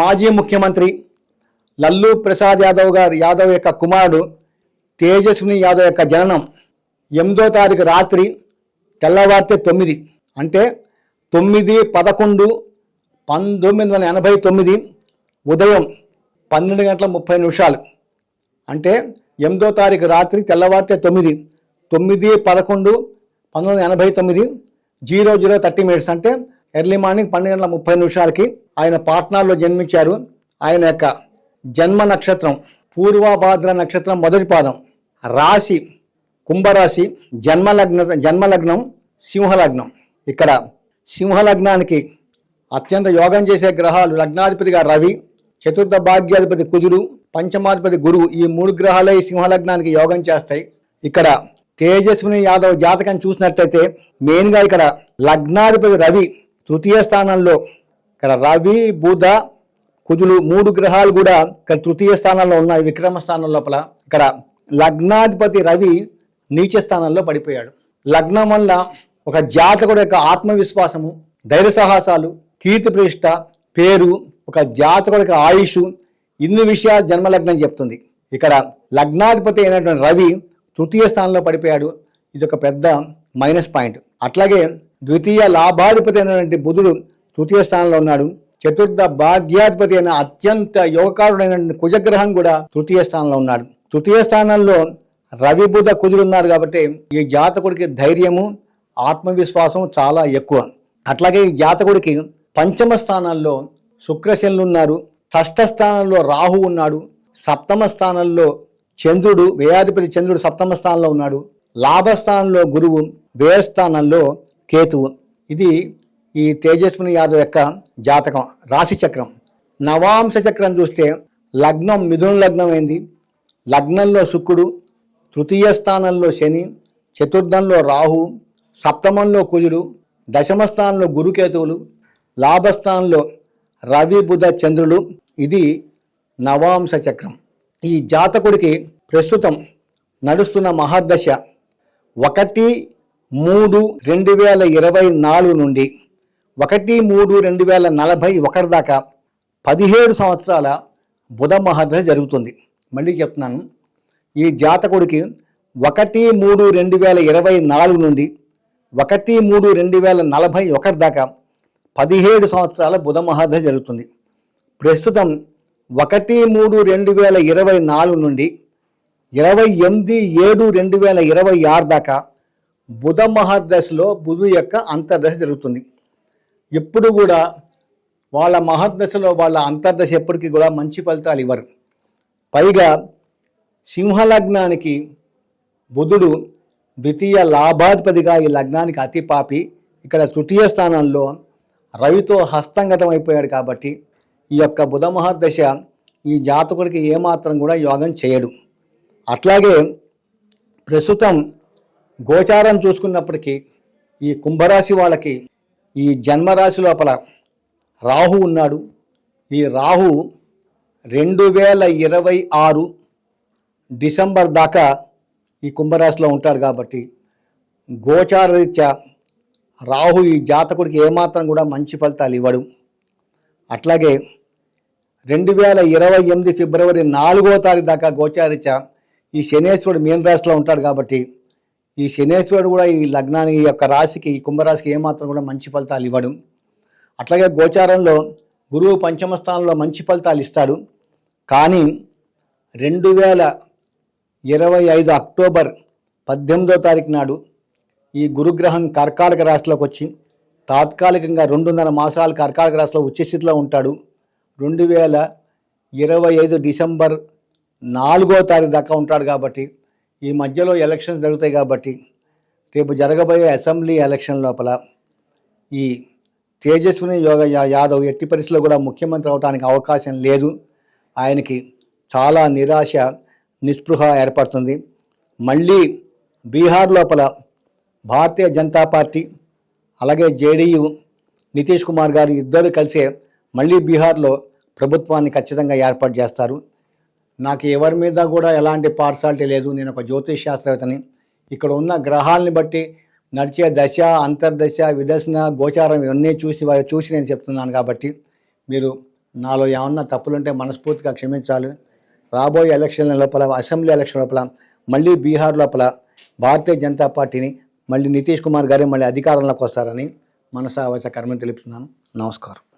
మాజీ ముఖ్యమంత్రి లల్లు ప్రసాద్ యాదవ్ గారు యాదవ్ యొక్క కుమారుడు తేజస్విని యాదవ్ యొక్క జననం ఎనిమిదో తారీఖు రాత్రి తెల్లవారితే తొమ్మిది. అంటే తొమ్మిది పదకొండు పంతొమ్మిది వందల ఎనభై తొమ్మిది ఉదయం పన్నెండు గంటల ముప్పై నిమిషాలు. అంటే ఎనిమిదో తారీఖు రాత్రి తెల్లవారితే తొమ్మిది. తొమ్మిది పదకొండు పంతొమ్మిది వందల ఎనభై తొమ్మిది జీరో జీరో థర్టీ మినిట్స్. అంటే ఎర్లీ మార్నింగ్ పన్నెండు గంటల ముప్పై నిమిషాలకి ఆయన పాట్నాలో జన్మించారు. ఆయన యొక్క జన్మ నక్షత్రం పూర్వభాద్ర నక్షత్రం మొదటి పాదం. రాశి కుంభరాశి జన్మలగ్న జన్మలగ్నం సింహలగ్నం. ఇక్కడ సింహలగ్నానికి అత్యంత యోగం చేసే గ్రహాలు లగ్నాధిపతిగా రవి చతుర్థ భాగ్యాధిపతి కుజుడు పంచమాధిపతి గురువు. ఈ మూడు గ్రహాలే ఈ సింహలగ్నానికి యోగం చేస్తాయి. ఇక్కడ తేజస్విని యాదవ్ జాతకం చూసినట్టయితే మెయిన్గా ఇక్కడ లగ్నాధిపతి రవి తృతీయ స్థానంలో ఇక్కడ రవి బుధ కుజులు మూడు గ్రహాలు కూడా ఇక్కడ తృతీయ స్థానంలో ఉన్నాయి విక్రమ స్థానం లోపల. ఇక్కడ లగ్నాధిపతి రవి నీచ స్థానంలో పడిపోయాడు. లగ్నం వల్ల ఒక జాతకుడు యొక్క ఆత్మవిశ్వాసము ధైర్య సాహసాలు కీర్తి ప్రతిష్ట పేరు ఒక జాతకుడి యొక్క ఆయుష్ ఇన్ని విషయాలు జన్మలగ్నం చెప్తుంది. ఇక్కడ లగ్నాధిపతి అయినటువంటి రవి తృతీయ స్థానంలో పడిపోయాడు. ఇది ఒక పెద్ద మైనస్ పాయింట్. అట్లాగే ద్వితీయ లాభాధిపతి అయినటువంటి బుధుడు తృతీయ స్థానంలో ఉన్నాడు. చతుర్థ భాగ్యాధిపతి అయిన అత్యంత యోగకారుడైన కుజగ్రహం కూడా తృతీయ స్థానంలో ఉన్నాడు. తృతీయ స్థానంలో రవి బుధ కుజులు ఉన్నారు కాబట్టి ఈ జాతకుడికి ధైర్యము ఆత్మవిశ్వాసం చాలా ఎక్కువ. అట్లాగే ఈ జాతకుడికి పంచమ స్థానాల్లో శుక్రశనులు ఉన్నారు. షష్ఠ స్థానంలో రాహు ఉన్నాడు. సప్తమ స్థానంలో చంద్రుడు వ్యయాధిపతి చంద్రుడు సప్తమ స్థానంలో ఉన్నాడు. లాభస్థానంలో గురువు వ్యయస్థానంలో కేతువు. ఇది ఈ తేజస్విని యాదవ్ యొక్క జాతకం రాశి చక్రం. నవాంశ చక్రం చూస్తే లగ్నం మిథున లగ్నం అయింది లగ్నంలో శుక్రుడు తృతీయ స్థానంలో శని చతుర్థంలో రాహు సప్తమంలో కుజుడు దశమ స్థానంలో గురుకేతువులు లాభస్థానంలో రవి బుధ చంద్రులు. ఇది నవాంశ చక్రం. ఈ జాతకుడికి ప్రస్తుతం నడుస్తున్న మహాదశ ఒకటి మూడు రెండు వేల ఇరవై నాలుగు నుండి ఒకటి మూడు రెండు వేల నలభై ఒకటి దాకా పదిహేడు సంవత్సరాల బుధ మహర్దశ జరుగుతుంది. మళ్ళీ చెప్తున్నాను. ఈ జాతకుడికి ఒకటి మూడు రెండు వేల ఇరవై నాలుగు నుండి ఒకటి మూడు రెండు వేల నలభై ఒకటి దాకా పదిహేడు సంవత్సరాల బుధ మహాదశ జరుగుతుంది. ప్రస్తుతం ఒకటి మూడు రెండు వేల ఇరవై నాలుగు నుండి ఇరవై ఎనిమిది ఏడు రెండు వేల ఇరవై ఆరు దాకా బుధ మహర్దశలో బుధు యొక్క అంతర్దశ జరుగుతుంది. ఎప్పుడు కూడా వాళ్ళ మహర్దశలో వాళ్ళ అంతర్దశ ఎప్పటికీ కూడా మంచి ఫలితాలు ఇవ్వరు. పైగా సింహలగ్నానికి బుధుడు ద్వితీయ లాభాధిపతిగా ఈ లగ్నానికి అతి పాపి. ఇక్కడ తృతీయ స్థానంలో రవితో హస్తంగతం అయిపోయాడు కాబట్టి ఈ యొక్క బుధ మహాదశ ఈ జాతకుడికి ఏమాత్రం కూడా యోగం చేయడు. అట్లాగే ప్రస్తుతం గోచారం చూసుకున్నప్పటికీ ఈ కుంభరాశి వాళ్ళకి ఈ జన్మరాశి లోపల రాహు ఉన్నాడు. ఈ రాహు రెండు వేల ఇరవై ఆరు డిసెంబర్ దాకా ఈ కుంభరాశిలో ఉంటాడు కాబట్టి గోచారరీత్యా రాహు ఈ జాతకుడికి ఏమాత్రం కూడా మంచి ఫలితాలు ఇవ్వడు. అట్లాగే రెండు వేల ఇరవై ఎనిమిది ఫిబ్రవరి నాలుగో తారీఖు దాకా గోచారీత్యా ఈ శనేశ్వరుడు మీన రాశిలో ఉంటాడు కాబట్టి ఈ శనేశ్వరుడు కూడా ఈ లగ్నానికి ఈ యొక్క రాశికి ఈ కుంభరాశికి ఏమాత్రం కూడా మంచి ఫలితాలు ఇవ్వడు. అట్లాగే గోచారంలో గురువు పంచమ స్థానంలో మంచి ఫలితాలు ఇస్తాడు. కానీ రెండు వేల ఇరవై ఐదు అక్టోబర్ పద్దెనిమిదో తారీఖు నాడు ఈ గురుగ్రహం కర్కాటక రాశిలోకి వచ్చి తాత్కాలికంగా రెండున్నర మాసాలు కర్కాటక రాశిలో ఉచ్చస్థితిలో ఉంటాడు. రెండు వేల ఇరవై ఐదు డిసెంబర్ నాలుగో తారీఖు దాకా ఉంటాడు కాబట్టి ఈ మధ్యలో ఎలక్షన్స్ జరుగుతాయి కాబట్టి రేపు జరగబోయే అసెంబ్లీ ఎలక్షన్ లోపల ఈ తేజస్విని యోగ యాదవ్ ఎట్టి పరిస్థితుల్లో కూడా ముఖ్యమంత్రి అవడానికి అవకాశం లేదు. ఆయనకి చాలా నిరాశ నిస్పృహ ఏర్పడుతుంది. మళ్ళీ బీహార్ లోపల భారతీయ జనతా పార్టీ అలాగే జేడీయూ నితీష్ కుమార్ గారు ఇద్దరు కలిసే మళ్ళీ బీహార్లో ప్రభుత్వాన్ని ఖచ్చితంగా ఏర్పాటు చేస్తారు. నాకు ఎవరి మీద కూడా ఎలాంటి పార్సాలిటీ లేదు. నేను ఒక జ్యోతిష్ శాస్త్రవేత్తని. ఇక్కడ ఉన్న గ్రహాలని బట్టి నడిచే దశ అంతర్దశ విదర్శన గోచారం ఇవన్నీ చూసి చూసి నేను చెప్తున్నాను కాబట్టి మీరు నాలో ఏమన్నా తప్పులుంటే మనస్ఫూర్తిగా క్షమించాలి. రాబోయే ఎలక్షన్ల లోపల అసెంబ్లీ ఎలక్షన్ లోపల మళ్ళీ బీహార్ లోపల భారతీయ జనతా పార్టీని మళ్ళీ నితీష్ కుమార్ గారే మళ్ళీ అధికారంలోకి వస్తారని మనసా అవసర కర్మని తెలుపుతున్నాను. నమస్కారం.